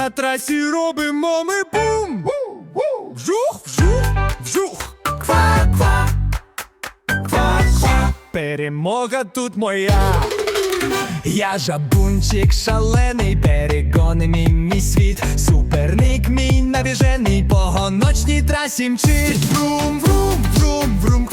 На трасі робимо ми бум. Вжух, вжух, вжух. Ква, ква. Ква, ква. Перемога тут моя. Я жабунчик шалений, перегони мій мій світ, суперник мій навіжений, по гоночній трасі мчить. Врум, врум, врум, врум,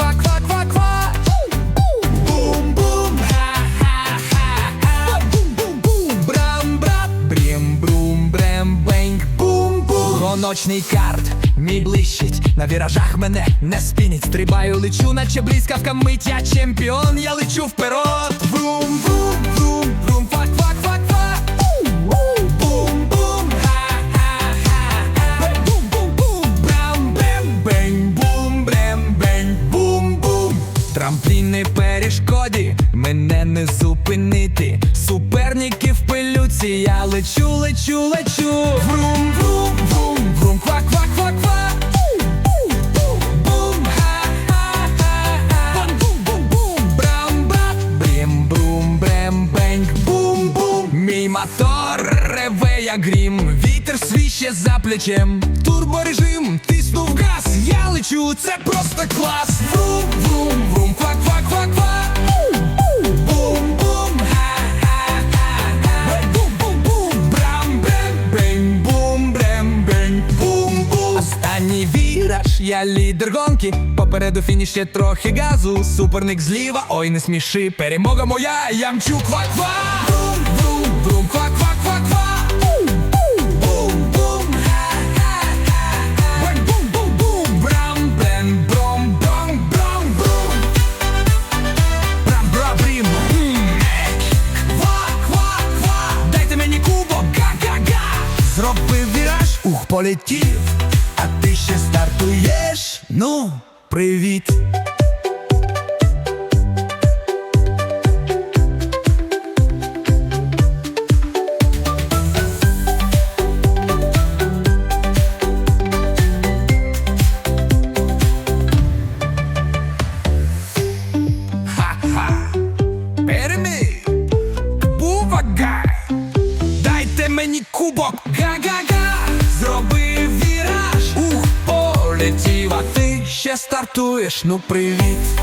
бум. Карт. Мій блищить, на віражах мене не спінить. Стрибаю, лечу, наче блискавка мить Я чемпіон, я лечу вперед. Врум, врум, врум, врум, фак, фак, фак, фак Бум, бум, ха-ха-ха Бум, бум, бум, брам, бем, бень Бум, брем, бень, бум, бум. Трампліни перешкоді, мене не зупинити. Суперники в пилюці, я лечу, лечу, лечу. Врум, врум, мотор реве, як грім. Вітер свіще за плечем. Турборежим, тиснув газ. Я лечу, це просто клас. Врум, врум, врум, ха-ха-ха Бум, бум, бум, брам, брем, бум, брем, бень, бум, бум. Останній я лідер гонки. Попереду фініш ще трохи газу. Суперник зліва, ой, не сміши. Перемога моя, я мчу ква-ква Брум, брум, брум, ква-ква-ква-ква. Бум, бум, ха-ха-ха бум, бум, бум, брам, бен, бром, бром, бром, брум Брам, бра, Ква, ква, ква Дайте мені кубок, га-га-га. Зробив віраж, ух, полетів А ти ще стартуєш? Ну, привіт стартуєш, ну привіт